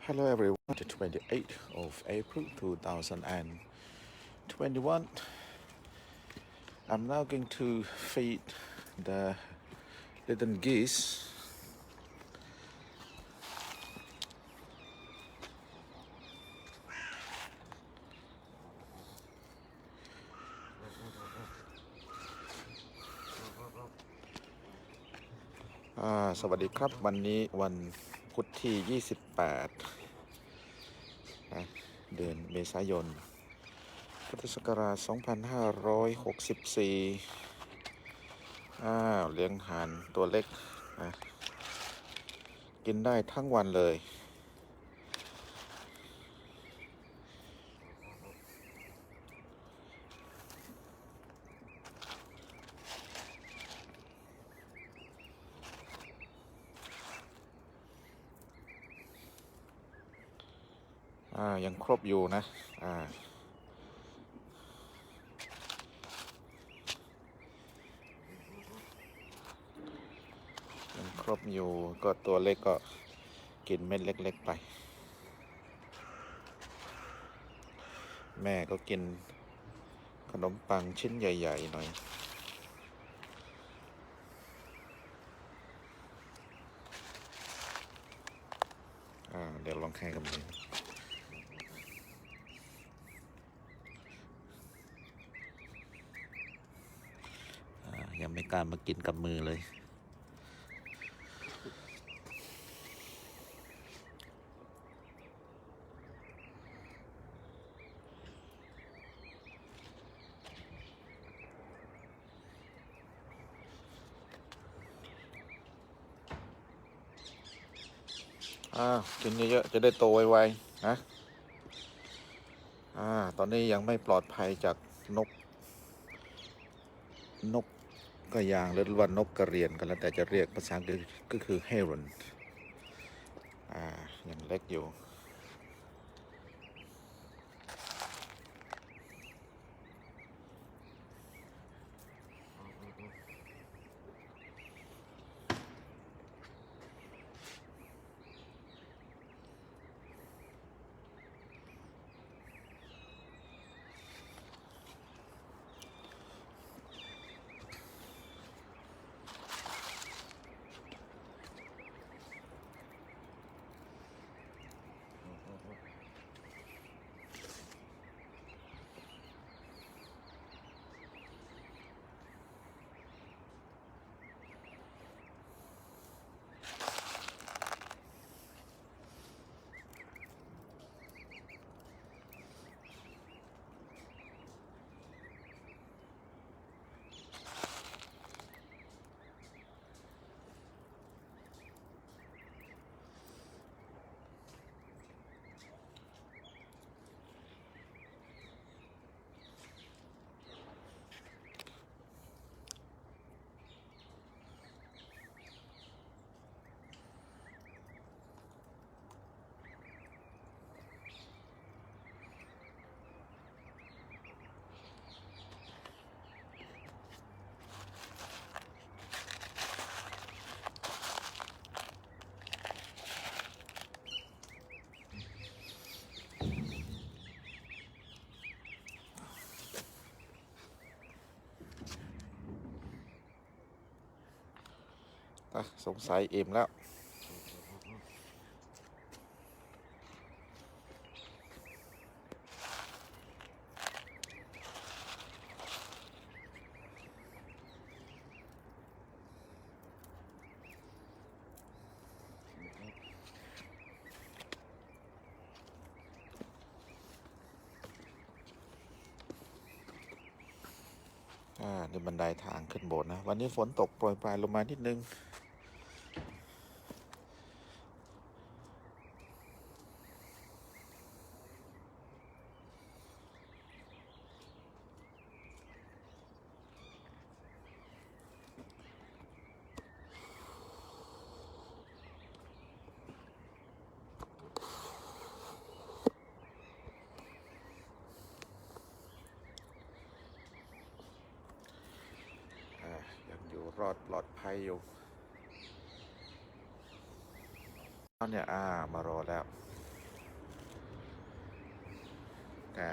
Hello everyone, the 28th of April 2021. I'm now going to feed the little geese. Ah, สวัสดีครับ วันนี้วัน พุธที่ 28นะเดือนเมษายน พุทธศักราช 2564 อ้าว เลี้ยงห่านตัวเล็กนะกินได้ทั้งวันเลย อ่ายังครบอยู่นะ อ่า ยังครบอยู่ก็ตัวเล็กก็กินเม็ดเล็ก ๆ ไป แม่ก็กินขนมปังชิ้นใหญ่ ๆ หน่อยอ่าเดี๋ยวลองแข่งกันดูอ่ายังไม่ กล้ามากินกับมือเลยอ่ากินเยอะๆจะได้โตไวๆนะอ่า ตอนนี้ยังไม่ปลอดภัยจากนก นก ก็ยางหรือว่านกกระเรียนกันแล้วแต่จะเรียกภาษาอังกฤษก็คือเฮรอนอ่ายังเล็กอยู่ อะ สงสัยอิ่มแล้ว อ่านี่บันไดทางขึ้นโบสถ์นะ วันนี้ฝนตกโปรยปลายลงมานิดนึง ลอดปลอดภัยอยู่ตอนเนี่ยอ่ามารอแล้ว แต่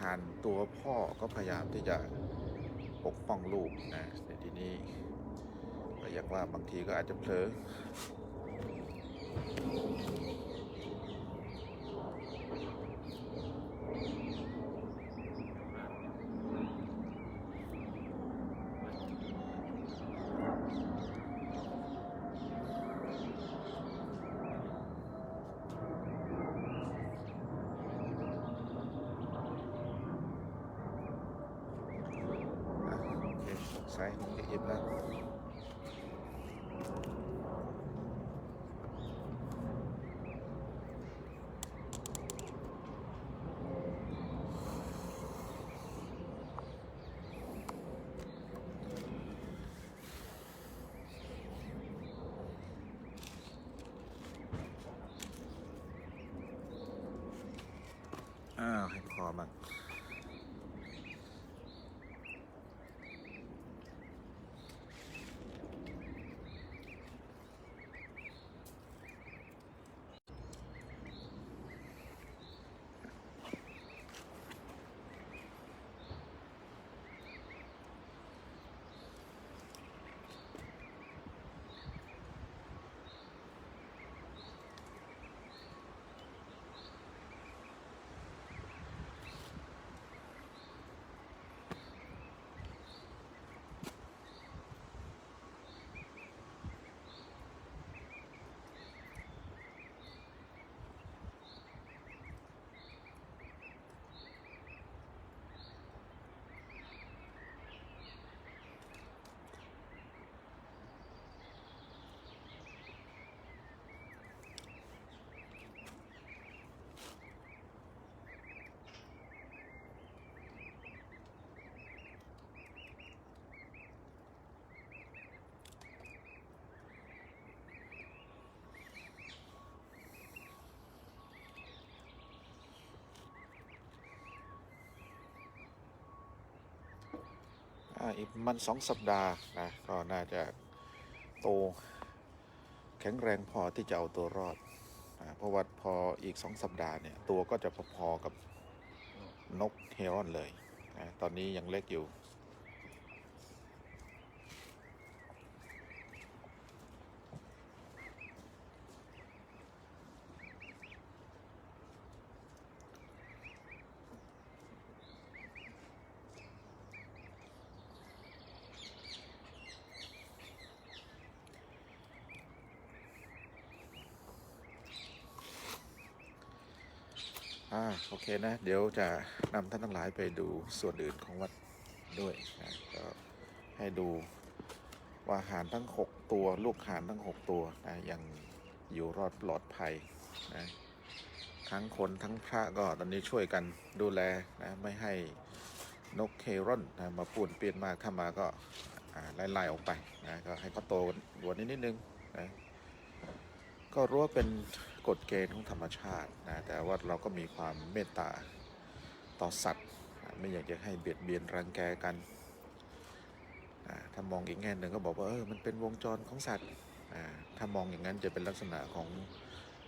หันตัวพ่อก็พยายามที่จะปกป้องลูกนะในที่นี้ก็อยางว่าบางทีก็อาจจะเผลอ เคสงสัยคงจะอิ่มแล้วอ้าวให้คอมา อีกมันสองสัปดาห์นะก็น่าจะโตแข็งแรงพอที่จะเอาตัวรอดนะเพราะว่าพออีกสองสัปดาห์เนี่ยตัวก็จะพอๆกับนกเฮรอนเลยนะตอนนี้ยังเล็กอยู่ อ่าโอเคนะ เดี๋ยวจะนำท่านทั้งหลายไปดูส่วนอื่นของวัดด้วยนะก็ให้ดูว่าหารทั้ง 6 ตัว ลูกหารทั้ง 6 ตัวนะยังอยู่รอดปลอดภัยนะทั้งคนทั้งพระก็ตอนนี้ช่วยกันดูแลนะไม่ให้นกเครอนนะมาป่วนเปลี่ยนมาเข้ามาก็อ่ไล่ๆออกไปนะก็ให้เขาโตกว่านี้นิดนึงนะ ก็รู้ว่าเป็นกฎเกณฑ์ของธรรมชาตินะแต่ว่าเราก็มีความเมตตาต่อสัตว์ ไม่อยากจะให้เบียดเบียนรังแกกันนะถ้ามองอีกแง่หนึ่งก็บอกว่าเออมันเป็นวงจรของสัตว์นะถ้ามองอย่างนั้นจะเป็นลักษณะของ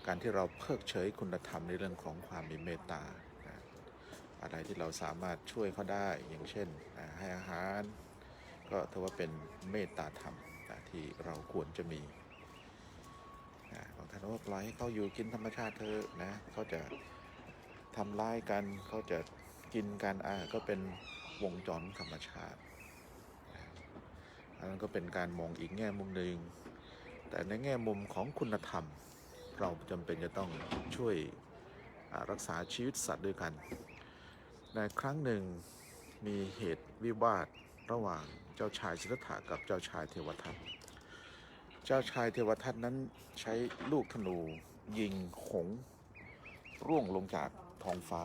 การที่เราเพิกเฉยคุณธรรมในเรื่องของความมีเมตตานะอะไรที่เราสามารถช่วยเขาได้อย่างเช่นนะให้อาหาร ก็ถือว่าเป็นเมตตาธรรมนะที่เราควรจะมี ทานว่าปล่อยให้เขาอยู่กินธรรมชาติเถอนะเขาจะทำร้ายกันเขาจะกินกันอ่าก็เป็นวงจรธรรมชาตินะอันนั้นก็เป็นการมองอีกแง่มุมหนึ่งแต่ในแง่มุมของคุณธรรม เราจำเป็นจะต้องช่วยรักษาชีวิตสัตว์ด้วยกัน ในครั้งหนึ่งมีเหตุวิวาทระหว่างเจ้าชายสิทธัตถะกับเจ้าชายเทวทัต เจ้าชายเทวทัตนั้นใช้ลูกธนู ยิงหงส์ร่วงลงจากท้องฟ้า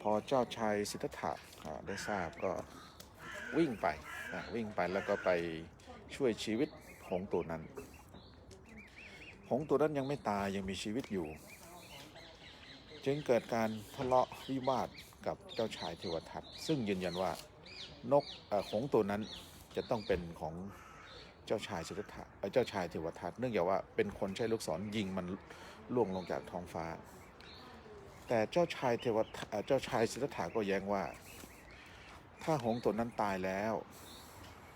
พอเจ้าชายสิทธัตถะได้ทราบก็วิ่งไปวิ่งไปแล้วก็ไปช่วยชีวิตหงส์ตัวนั้น หงส์ตัวนั้นยังไม่ตายยังมีชีวิตอยู่ จึงเกิดการทะเลาะวิวาทกับเจ้าชายเทวทัตซึ่งยืนยันว่านกหงส์ตัวนั้นจะต้องเป็นของ เจ้าชายสิทธัตถะเจ้าชายเทวทัตเนื่องจากว่าเป็นคนใช้ลูกศรยิงมันล่วงลงจากท้องฟ้า แต่เจ้าชายเทวทเอ่อเจ้าชายสิทธัตถะก็แย้งว่า ถ้าหงส์ตัวนั้นตายแล้ว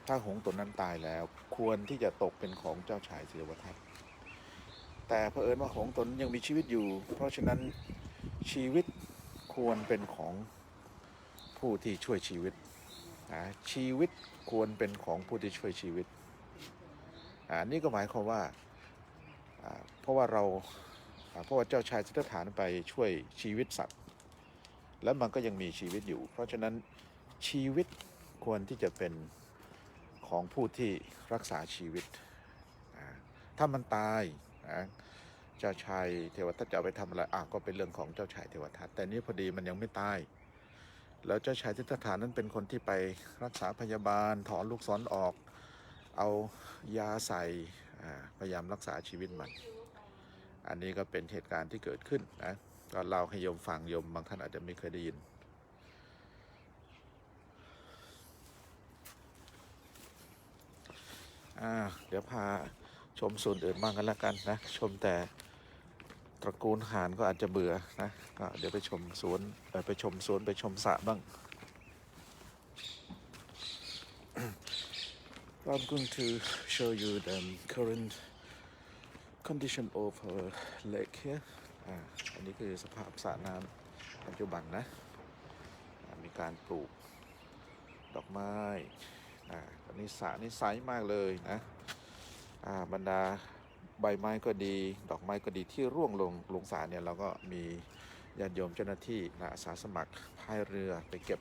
ถ้าหงส์ตัวนั้นตายแล้ว ควรที่จะตกเป็นของเจ้าชายสิทธัตถะแต่เผอิญว่าหงส์ตนยังมีชีวิตอยู่ เพราะฉะนั้นชีวิตควรเป็นของผู้ที่ช่วยชีวิตอ่าชีวิตควรเป็นของผู้ที่ช่วยชีวิต อ่านี่ก็หมายความว่าเพราะว่าเราเพราะว่าเจ้าชายสิทธัตถะนั้นไปช่วยชีวิตสัตว์ แล้วมันก็ยังมีชีวิตอยู่ เพราะฉะนั้นชีวิตควรที่จะเป็นของผู้ที่รักษาชีวิต ถ้ามันตายเจ้าชายเทวทัตจะเอาไปทำอะไรอะก็เป็นเรื่องของเจ้าชายเทวทัตแต่นี้พอดีมันยังไม่ตาย แล้วเจ้าชายทิฏฐานนั้นเป็นคนที่ไปรักษาพยาบาลถอนลูกศรออก เอายาใส่พยายามรักษาชีวิตมัน อันนี้ก็เป็นเหตุการณ์ที่เกิดขึ้นนะก็เล่าให้โยมฟังโยมบางท่านอาจจะไม่เคยได้ยินอ่าเดี๋ยวพาชมส่วนอื่นบ้างกันแล้วกันนะ ชมแต่ตระกูลหานก็อาจจะเบื่อนะก็เดี๋ยวไปชมสวนไปชมสวนไปชมสระบ้าง I'm going to show you the current condition of our lake here อ่าอันนี้คือสภาพสระน้ำปัจจุบันนะ มีการปลูกดอกไม้อ่าตอนนี้สระนี่ใสมากเลยนะอ่าบรรดาใบไม้ก็ดี ดอกไม้ก็ดีที่ร่วงลงลงสระเนี่ยเราก็มีญาติโยมเจ้าหน้าที่นะอาสาสมัครพายเรือไปเก็บ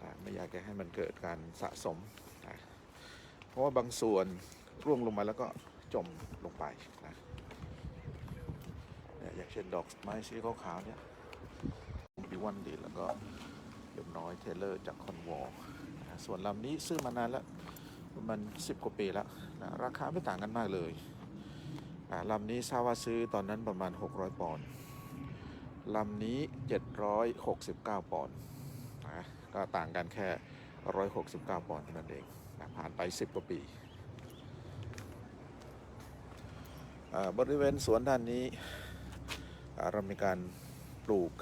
อ่ไม่อยากจะให้มันเกิดการสะสม ราะว่าบางส่วนร่วงลงมาแล้วก็จมลงไปนะอย่างเช่นดอกไม้สีขาวๆเนี่ยมีวันดีแล้วก็เรียบน้อยเทเลอร์จากคอนวอลส่วนลำนี้ซื้อมานานแล้วประมาณสิบกว่าปีแล้วนะราคาไม่ต่างกันมากเลยลำนี้ทราบว่าซื้อตอนนั้นประมาณ 600 ปอนด์ลำนี้ 769 ปอนด์นะก็ต่างกันแค่ 169 ปอนด์เท่านั้นเอง ผ่านไป 10 กว่าปีบริเวณสวนด้านนี้เรามีการปลูก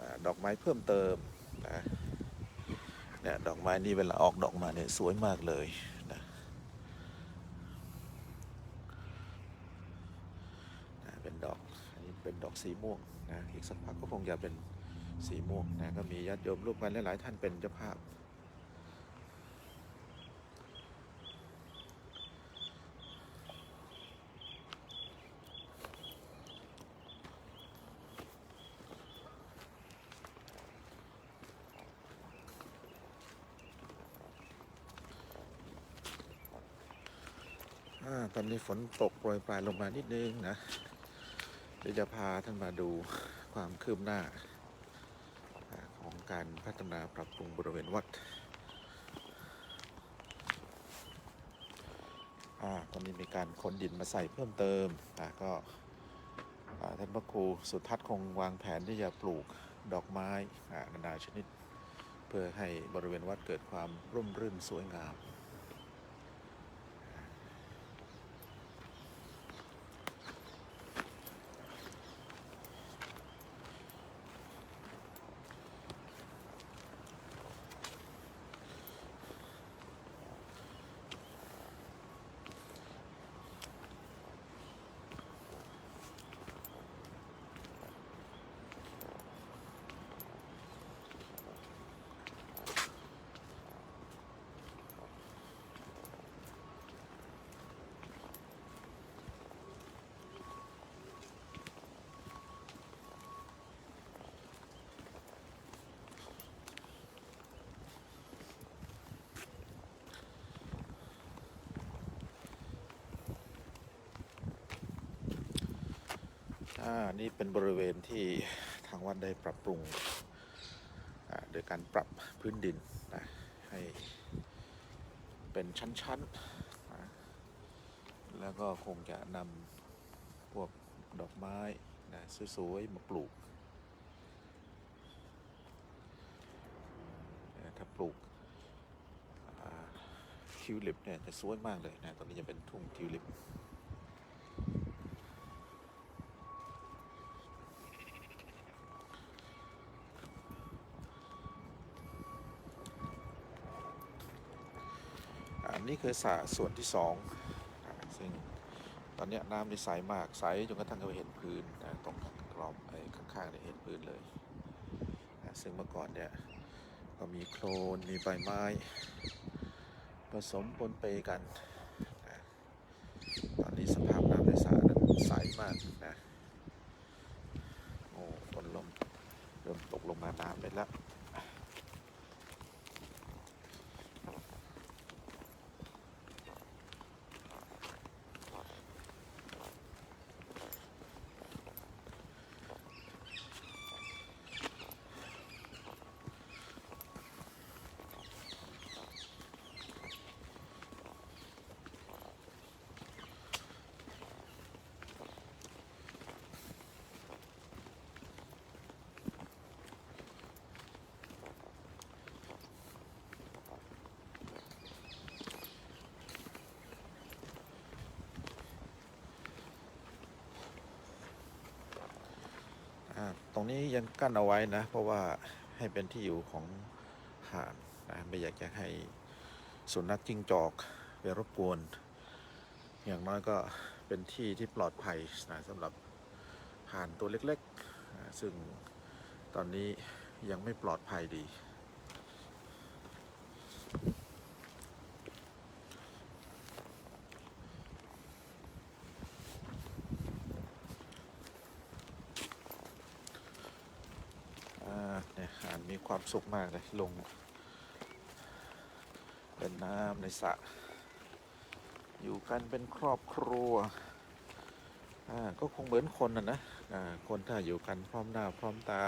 อดอกไม้เพิ่มเติมนะเนี่ยดอกไม้นี่เวลาออกดอกมาเนี่ยสวยมากเลยนะนะเป็นดอกอันนี้เป็นดอกสีม่วงนะอีกสักพักก็คงจะเป็นสีม่วงนะก็มีญาติโยมร่วมกันหลายๆท่านเป็นเจ้าภาพ ตอนนี้ฝนตกโปรยปลายลงมานิดนึงนะเดี๋ยวจะพาท่านมาดูความคืบหน้า ของการพัฒนาปรับปรุงบริเวณวัดอ่าตอนนี้มีการขนดินมาใส่เพิ่มเติมอ่าก็ท่านพระครูสุทัศน์คงวางแผนที่จะปลูกดอกไม้อานานาชนิด เพื่อให้บริเวณวัดเกิดความร่มรื่นสวยงาม อ่านี่เป็นบริเวณที่ทางวัดได้ปรับปรุงโดยการปรับพื้นดินนะให้เป็นชั้นๆนะแล้วก็คงจะนำพวกดอกไม้นะสวยๆมาปลูก ถ้าปลูกทิวลิปเนี่ยจะสวยมากเลยนะตรงนี้จะเป็นทุ่งทิวลิป คือสระส่วนที่สองซึ่งตอนนี้น้ำนี่ใสมากใสจนกระทั่งเราเห็นพื้นนะตรงกรอบไอ้ข้างๆเนี่ยเห็นพื้นเลยนะซึ่งเมื่อก่อนเนี่ยก็มีโคลนมีใบไม้ ผสมปนเปกันนะตอนนี้สภาพน้ำในสระนั้นใสมากนะโอ้ฝนลมเริ่มตกลงมาน้ำเลยแล้ว อ่า ตรงนี้ยังกั้นเอาไว้นะ เพราะว่าให้เป็นที่อยู่ของห่านนะไม่อยากจะให้สุนัขจิ้งจอกไปรบกวน อย่างน้อยก็เป็นที่ที่ปลอดภัยนะสำหรับห่านตัวเล็กๆ ซึ่งตอนนี้ยังไม่ปลอดภัยดี อ่าเนี่ยห่านมี ความสุขมากเลย ลงเป็นน้ำในสระอยู่กันเป็นครอบครัวก็คงเหมือนคนนะนะคนถ้าอยู่กันพร้อมหน้าพร้อมตา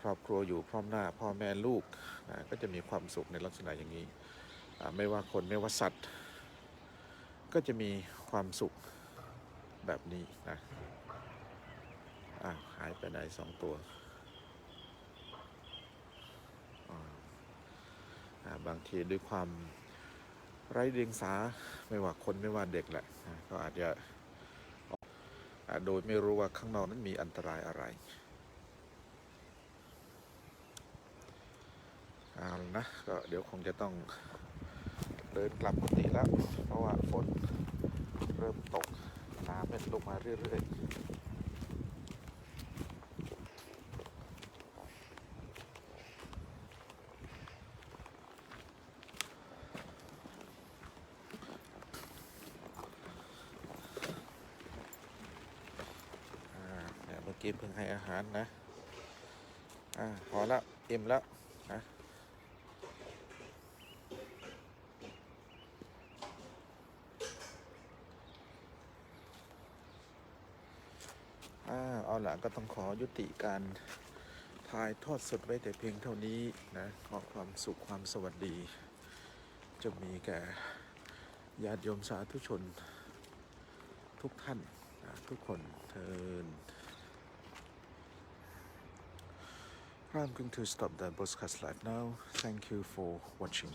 ครอบครัวอยู่พร้อมหน้าพ่อแม่ลูกก็จะมีความสุขในลักษณะอย่างนี้ ไม่ว่าคนไม่ว่าสัตว์ ก็จะมีความสุขแบบนี้นะหายไปไหนสองตัว อ่า บางทีด้วยความไร้เดียงสาไม่ว่าคนไม่ว่าเด็กแหละอ่าก็อาจจะโดยไม่รู้ว่าข้างนอกนั้นมีอันตรายอะไรเอาละนะก็เดี๋ยวคงจะต้องเดินกลับกุฏิแล้ว เพราะว่าฝนเริ่มตกน้ำเป็นลงมาเรื่อยๆ อ่าเนี่ยเมื่อ กี้เพิ่งให้อาหารนะ อ่าพอแล้วอิ่มแล้วนะอ่าเอาละก็ต้องขอยุติการถ่ายทอดสดไว้แต่เพียงเท่านี้นะขอความสุขความสวัสดี จะมีแก่ญาติโยมสาธุชน ทุกท่านนะทุกคนเทิน I'm going to stop the broadcast live now. Thank you for watching.